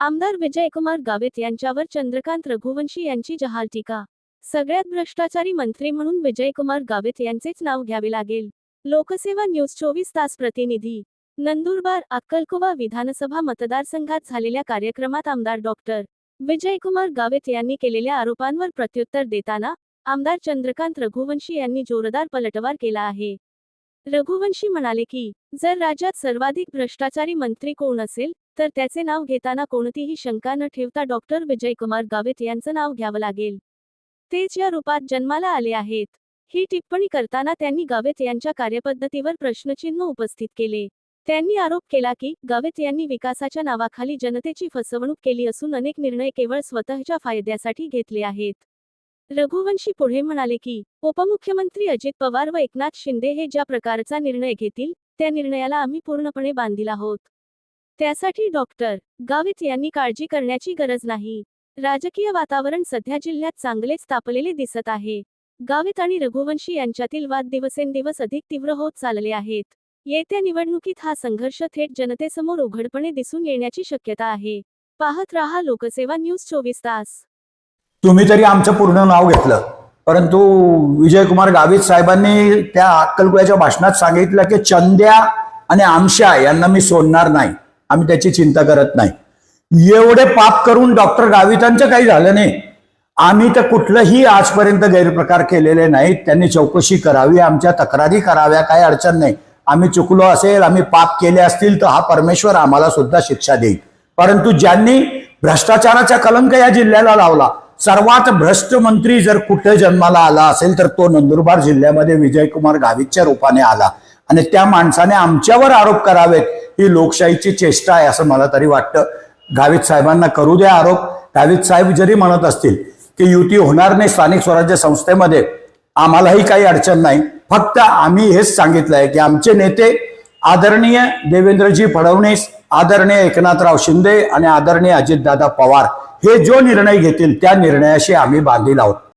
आमदार विजयकुमार गावित यांच्यावर चंद्रकांत रघुवंशी यांची जहाल टीका. सगळ्यात भ्रष्टाचारी मंत्री म्हणून विजयकुमार गावित यांचेच नाव घ्यावे लागेल. लोकसेवा न्यूज चोवीस तास प्रतिनिधी. नंदुरबार अक्कलकुवा विधानसभा मतदारसंघात झालेल्या कार्यक्रमात आमदार डॉक्टर विजयकुमार गावित यांनी केलेल्या आरोपांवर प्रत्युत्तर देताना आमदार चंद्रकांत रघुवंशी यांनी जोरदार पलटवार केला आहे. रघुवंशी म्हणाले की जर राज्यात सर्वाधिक भ्रष्टाचारी मंत्री कोण असेल तर त्याचे नाव घेताना कोणतीही शंका न ठेवता डॉक्टर विजयकुमार गावित यांचं नाव घ्यावं लागेल. तेच या रूपात जन्माला आले आहेत. ही टिप्पणी करताना त्यांनी गावित यांच्या कार्यपद्धतीवर प्रश्नचिन्ह उपस्थित केले. त्यांनी आरोप केला की गावित यांनी विकासाच्या नावाखाली जनतेची फसवणूक केली असून अनेक निर्णय केवळ स्वतःच्या फायद्यासाठी घेतले आहेत. रघुवंशी पुढे म्हणाले की उपमुख्यमंत्री अजित पवार व एकनाथ शिंदे हे ज्या प्रकारचा निर्णय घेतील त्या निर्णयाला आम्ही पूर्णपणे बांधील आहोत. त्यासाठी डॉक्टर गावित यांनी काळजी करण्याची गरज नाही. राजकीय वातावरण सध्या जिल्ह्यात चांगलेच तापलेले दिसत आहे. गावित आणि रघुवंशी यांच्यातील वाद दिवसेंदिवस अधिक तीव्र होत चालले आहेत. येत्या निवडणुकीत हा संघर्ष थेट जनतेसमोर उघडपणे दिसून येण्याची शक्यता आहे. पाहत रहा लोकसेवा न्यूज चोवीस तास. तुम्ही तरी आमचं पूर्ण नाव घेतलं परंतु विजयकुमार गावित साहेबांनी त्या अक्कलकुळ्याच्या भाषणात सांगितलं की चंद्या आणि आमशा यांना मी सोडणार नाही. आम्ही त्याची चिंता करत नाही. एवढे पाप करून डॉक्टर गावितांचं काही झालं नाही. आम्ही तर कुठलंही आजपर्यंत गैरप्रकार केलेले नाहीत. त्यांनी चौकशी करावी आमच्या तक्रारी कराव्या काही अडचण नाही. आम्ही चुकलो असेल आम्ही पाप केले असतील तर हा परमेश्वर आम्हाला सुद्धा शिक्षा देईल. परंतु ज्यांनी भ्रष्टाचाराचा कलंक या जिल्ह्याला लावला सर्वात भ्रष्ट मंत्री जर कुठे जन्माला आला असेल तर तो नंदुरबार जिल्ह्यामध्ये विजयकुमार गावितच्या रूपाने आला. आणि त्या माणसाने आमच्यावर आरोप करावेत ही लोकशाहीची चेष्टा आहे असं मला तरी वाटतं. गावित साहेबांना करू द्या आरोप. गावित साहेब जरी म्हणत असतील की युती होणार नाही स्थानिक स्वराज्य संस्थेमध्ये आम्हालाही काही अडचण नाही. फक्त आम्ही हेच सांगितलंय की आमचे नेते आदरणीय देवेंद्रजी फडणवीस आदरणीय एकनाथराव शिंदे आणि आदरणीय अजितदादा पवार हे जो निर्णय घेतील त्या निर्णयाशी आम्ही बांधील आहोत.